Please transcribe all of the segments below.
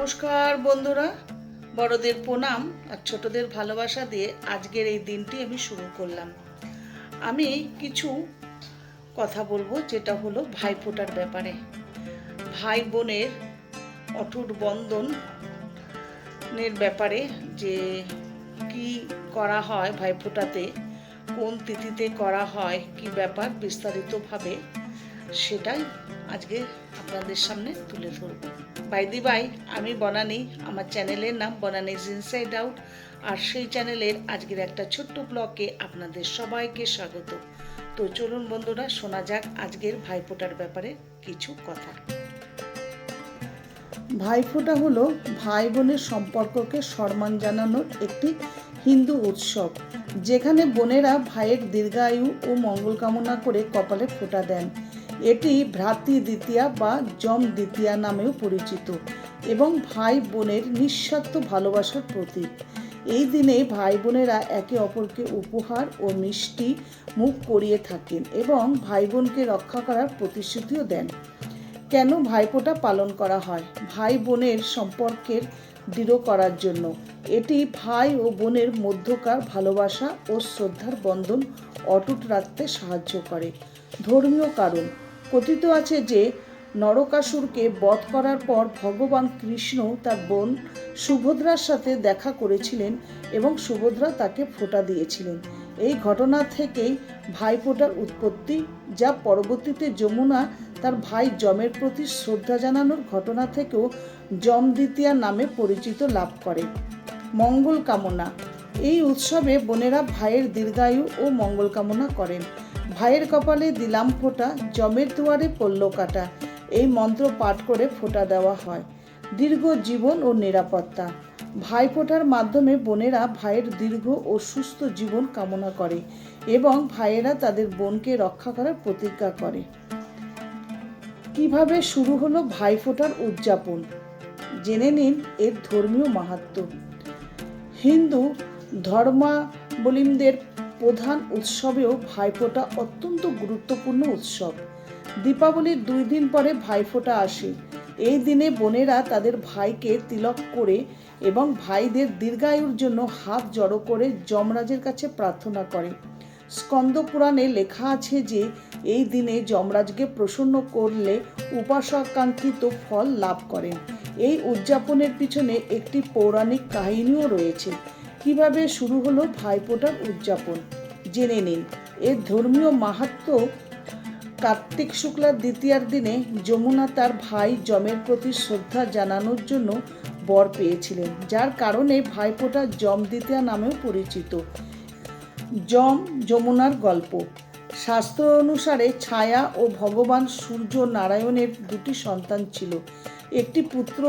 নমস্কার বন্ধুরা, বড়দের প্রণাম আর ছোটদের ভালোবাসা দিয়ে আজকের এই দিনটি আমি শুরু করলাম। আমি কিছু কথা বলব যেটা হলো ভাইফোঁটার ব্যাপারে। ভাই বোনের অটুট বন্ধনের ব্যাপারে যে কি করা হয় ভাইফোঁটাতে, কোন তিথিতে করা হয়, কি ব্যাপার বিস্তারিতভাবে সেটাই আজকে আপনাদের সামনে তুলে ধরব। বাইদি বাই আমি বনানি, আমার চ্যানেলের নাম বনানিজ ইনসাইড আউট আর সেই চ্যানেলের আজকের একটা ছোট্ট ব্লগে আপনাদের সবাইকে স্বাগত। তো চলুন বন্ধুরা, শোনা যাক আজকের ভাইফোঁটার ব্যাপারে কিছু কথা। ভাইফোঁটা হলো ভাই বোনের সম্পর্ককে সম্মান জানানোর একটি হিন্দু উৎসব, যেখানে বোনেরা ভাইয়ের দীর্ঘায়ু ও মঙ্গল কামনা করে কপালে ফোঁটা দেন। এটি ভ্রাতৃ দ্বিতীয়া বা জম দ্বিতীয়া নামেও পরিচিত এবং ভাই বোনের নিঃস্বার্থ ভালোবাসার প্রতীক। এই দিনে ভাই বোনেরা একে অপরকে উপহার ও মিষ্টি মুখ করিয়ে থাকেন এবং ভাই বোনকে রক্ষা করার প্রতিশ্রুতিও দেন। কেন ভাইফোঁটা পালন করা হয়? ভাই বোনের সম্পর্কের দৃঢ় করার জন্য। এটি ভাই ও বোনের মধ্যকার ভালোবাসা ও শ্রদ্ধার বন্ধন অটুট রাখতে সাহায্য করে। ধর্মীয় কারণ। কথিত আছে যে, নরকাসুরকে বধ করার পর ভগবান কৃষ্ণ তার বোন সুভদ্রার সাথে দেখা করেছিলেন এবং সুভদ্রা তাকে ফোঁটা দিয়েছিলেন। এই ঘটনা থেকেই ভাইফোঁটার উৎপত্তি, যা পরবর্তীতে যমুনা তার ভাই যমের প্রতি শ্রদ্ধা জানানোর ঘটনা থেকেও যম দ্বিতীয়া নামে পরিচিত লাভ করে। মঙ্গল কামনা। এই উৎসবে বোনেরা ভাইয়ের দীর্ঘায়ু ও মঙ্গল কামনা করেন। ভাইয়ের কপালে দিলাম ফোঁটা, জমের দুয়ারে পড়ল কাটা। এই মন্ত্র পাঠ করে ফোঁটা দেওয়া হয়। দীর্ঘ জীবন ও নিরাপত্তা। ভাই ফোঁটার মাধ্যমে বোনেরা ভাইয়ের দীর্ঘ ও সুস্থ জীবন কামনা করে এবং ভাইয়েরা তাদের বোনকে রক্ষা করার প্রতিজ্ঞা করে। কীভাবে শুরু হলো ভাইফোঁটার উদযাপন? জেনে নিন এর ধর্মীয় মাহাত্ম্য হিন্দু ধর্মাবলম্বীদের প্রধান উৎসবেও ভাইফোঁটা অত্যন্ত গুরুত্বপূর্ণ উৎসব। দীপাবলির দুই দিন পরে ভাইফোঁটা আসে। এই দিনে বোনেরা তাদের ভাইকে তিলক করে এবং ভাইদের দীর্ঘায়ুর জন্য হাত জড়ো করে যমরাজের কাছে প্রার্থনা করে। স্কন্দ পুরাণে লেখা আছে যে, এই দিনে যমরাজকে প্রসন্ন করলে উপাসকাঙ্ক্ষিত ফল লাভ করেন। এই উদযাপনের পিছনে একটি পৌরাণিক কাহিনীও রয়েছে। কীভাবে শুরু হলো ভাইফোঁটার উদযাপন? জেনে নিন। এর ধর্মীয় মাহাত্ম্য কার্তিক শুক্লার দ্বিতীয়ার দিনে যমুনা তার ভাই যমের প্রতি শ্রদ্ধা জানানোর জন্য বর পেয়েছিলেন, যার কারণে ভাইফোঁটা যম দ্বিতীয়া নামেও পরিচিত। যম যমুনার গল্প। শাস্ত্র অনুসারে ছায়া ও ভগবান সূর্য নারায়ণের দুটি সন্তান ছিল, একটি পুত্র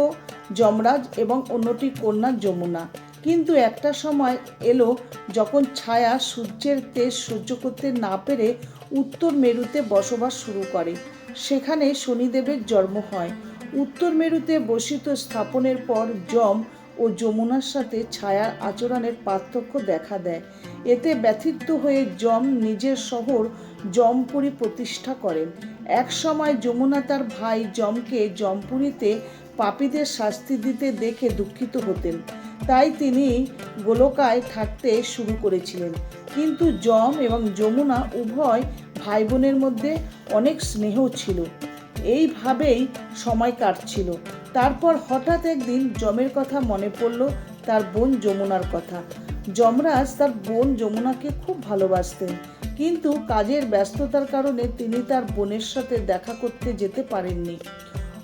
যমরাজ এবং অন্যটি কন্যা যমুনা। কিন্তু একটা সময় এলো যখন ছায়া সূর্যের তেজ সহ্য করতে না পেরে উত্তর মেরুতে বসবাস শুরু করে। সেখানে শনিদেবের জন্ম হয়। উত্তর মেরুতে বসিত স্থাপনের পর যম ও যমুনার সাথে ছায়ার আচরণের পার্থক্য দেখা দেয়। এতে ব্যথিত হয়ে যম নিজের শহর জমপুরি প্রতিষ্ঠা করেন। এক সময় যমুনা তার ভাই যমকে জমপুরিতে পাপীদের শাস্তি দিতে দেখে দুঃখিত হতেন। তাই তিনি গোলকায় থাকতে শুরু করেছিলেন। কিন্তু যম এবং যমুনা উভয় ভাই বোনের মধ্যে অনেক স্নেহ ছিল। এইভাবেই সময় কাটছিল। তারপর হঠাৎ একদিন যমের কথা মনে পড়ল তার বোন যমুনার কথা। যমরাজ তার বোন যমুনাকে খুব ভালোবাসতেন। কিন্তু কাজের ব্যস্ততার কারণে তিনি তার বোনের সাথে দেখা করতে যেতে পারেননি।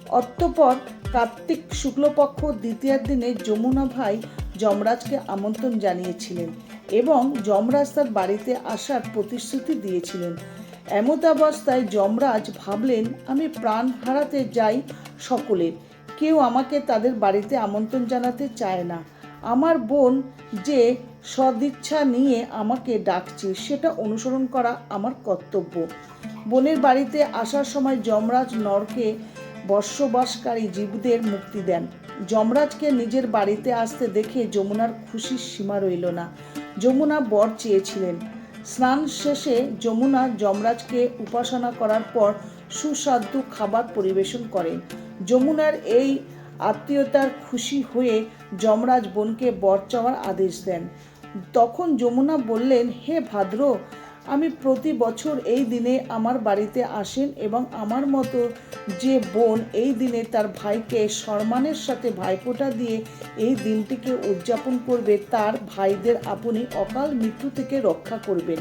অতঃপর কার্তিক শুক্লপক্ষ দ্বিতীয়ার দিনে যমুনা ভাই যমরাজকে আমন্ত্রণ জানিয়েছিলেন এবং যমরাজ তার বাড়িতে আসার প্রতিশ্রুতি দিয়েছিলেন। এমতাবস্থায় যমরাজ ভাবলেন, আমি প্রাণ হারাতে যাই সকলের কেউ আমাকে তাদের বাড়িতে আমন্ত্রণ জানাতে চায় না। আমার বোন যে সদিচ্ছা নিয়ে আমাকে ডাকছে, সেটা অনুসরণ করা আমার কর্তব্য। বোনের বাড়িতে আসার সময় যমরাজ নরকে বর্ষবাসকারী জীবদের মুক্তি দেন। যমরাজকে নিজের বাড়িতে আসতে দেখে যমুনার খুশির সীমা রইল না। যমুনা বর চেয়েছিলেন। স্নান শেষে যমুনা যমরাজকে উপাসনা করার পর সুস্বাদু খাবার পরিবেশন করেন। যমুনার এই আত্মীয়তার খুশি হয়ে যমরাজ বোনকে বর চাওয়ার আদেশ দেন। তখন যমুনা বললেন, হে ভাদ্র আমি প্রতি বছর এই দিনে আমার বাড়িতে আসেন এবং আমার মতো যে বোন এই দিনে তার ভাইকে সম্মানের সাথে ভাইফোঁটা দিয়ে এই দিনটিকে উদযাপন করবে, তার ভাইদের আপনি অকাল মৃত্যু থেকে রক্ষা করবেন।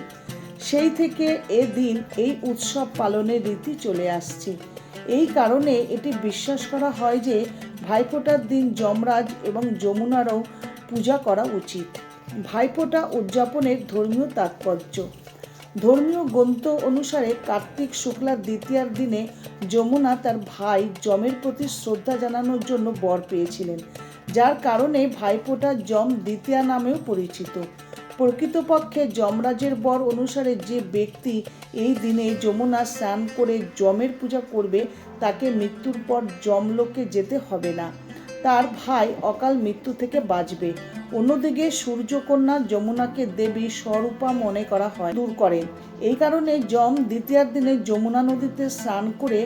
সেই থেকে এ দিন এই উৎসব পালনের রীতি চলে আসছে। এই কারণে এটি বিশ্বাস করা হয় যে ভাইফোঁটার দিন যমরাজ এবং যমুনারও পূজা করা উচিত। ভাইফোঁটা উদযাপনের ধর্মীয় তাৎপর্য। ধর্মীয় গ্রন্থ অনুসারে কার্তিক শুক্লার দ্বিতীয়ার দিনে যমুনা তার ভাই যমের প্রতি শ্রদ্ধা জানানোর জন্য বর পেয়েছিলেন, যার কারণে ভাইফোঁটা যম দ্বিতীয়া নামেও পরিচিত। প্রকৃতপক্ষে যমরাজের বর অনুসারে যে ব্যক্তি এই দিনে যমুনা স্নান করে যমের পূজা করবে, তাকে মৃত্যুর পর যমলোকে যেতে হবে না। তার ভাই অকাল মৃত্যু থেকে বাঁচবে। অন্যদিকে সূর্যকন্যা যমুনাকে দেবী স্বরূপা মনে করা হয়, দূর করেন এই কারণে যম দ্বিতীয়ার দিনে যমুনা নদীতে স্নান করে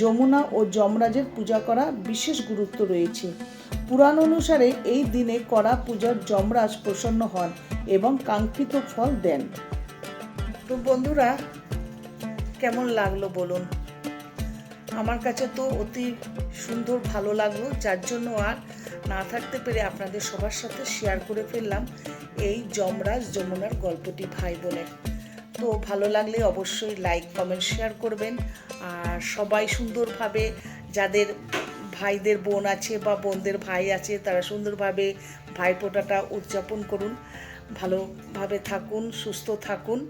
যমুনা ও যমরাজের পূজা করা বিশেষ গুরুত্ব রয়েছে। পুরাণ অনুসারে এই দিনে করা পূজার যমরাজ প্রসন্ন হন এবং কাঙ্ক্ষিত ফল দেন। তো বন্ধুরা, কেমন লাগল বলুন? আমার কাছে তো অতি সুন্দর ভালো লাগল, যার জন্য আর না থাকতে পেরে আপনাদের সবার সাথে শেয়ার করে ফেললাম এই যমরাজ যমুনার গল্পটি ভাই বোনের তো ভালো লাগলে অবশ্যই লাইক কমেন্ট শেয়ার করবেন। আর সবাই সুন্দরভাবে যাদের ভাইদের বোন আছে বা বোনদের ভাই আছে, তারা সুন্দরভাবে ভাইফোঁটাটা উদযাপন করুন। ভালোভাবে থাকুন, সুস্থ থাকুন।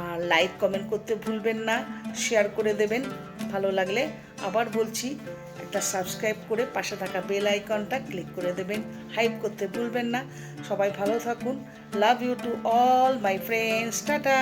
আর লাইক কমেন্ট করতে ভুলবেন না শেয়ার করে দেবেন। ভালো লাগলে আবার বলছি, একটা সাবস্ক্রাইব করে পাশে থাকা বেল আইকনটা ক্লিক করে দেবেন। হাইপ করতে ভুলবেন না। সবাই ভালো থাকুন। Love you to all my friends tata